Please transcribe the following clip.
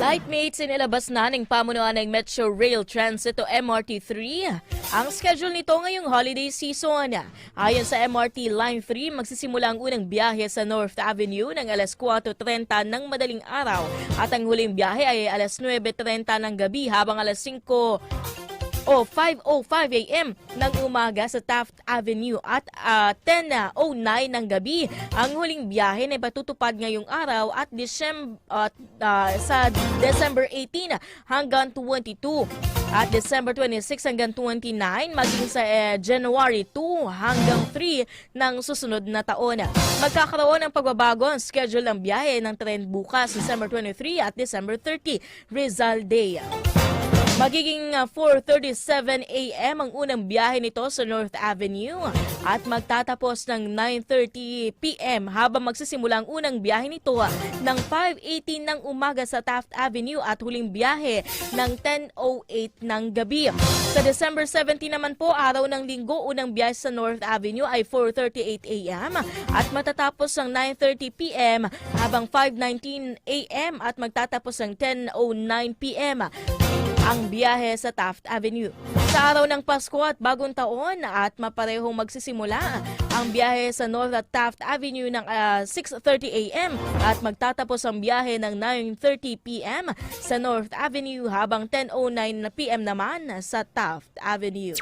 Lightmates inilabas na ng pamunuan ng Metro Rail Transit o MRT3 ang schedule nito ngayong holiday season. Ayon sa MRT Line 3, magsisimula ang unang biyahe sa North Avenue ng alas 4.30 ng madaling araw at ang huling biyahe ay alas 9.30 ng gabi habang alas 5 o 5.05 a.m. ng umaga sa Taft Avenue at ah, 10.09 ng gabi. Ang huling biyahe na patutupad ngayong araw at December, sa December 18 hanggang 22 at December 26 hanggang 29 maging sa eh, January 2 hanggang 3 ng susunod na taon. Magkakaroon ng pagbabago ang schedule ng biyahe ng tren bukas December 23 at December 30 Rizal Day. Magiging uh, 4.37 a.m. ang unang biyahe nito sa North Avenue at magtatapos ng 9.30 p.m. habang magsisimula ang unang biyahe nito uh, ng 5.18 ng umaga sa Taft Avenue at huling biyahe ng 10.08 ng gabi. Sa December 17 naman po, araw ng linggo, unang biyahe sa North Avenue ay 4.38 a.m. at matatapos ng 9.30 p.m. habang 5.19 a.m. at magtatapos ng 10.09 p.m ang biyahe sa Taft Avenue. Sa araw ng Pasko at Bagong Taon at maparehong magsisimula ang biyahe sa North at Taft Avenue ng ah, 6.30 a.m. at magtatapos ang biyahe ng 9.30 p.m. sa North Avenue habang 10.09 p.m. naman sa Taft Avenue.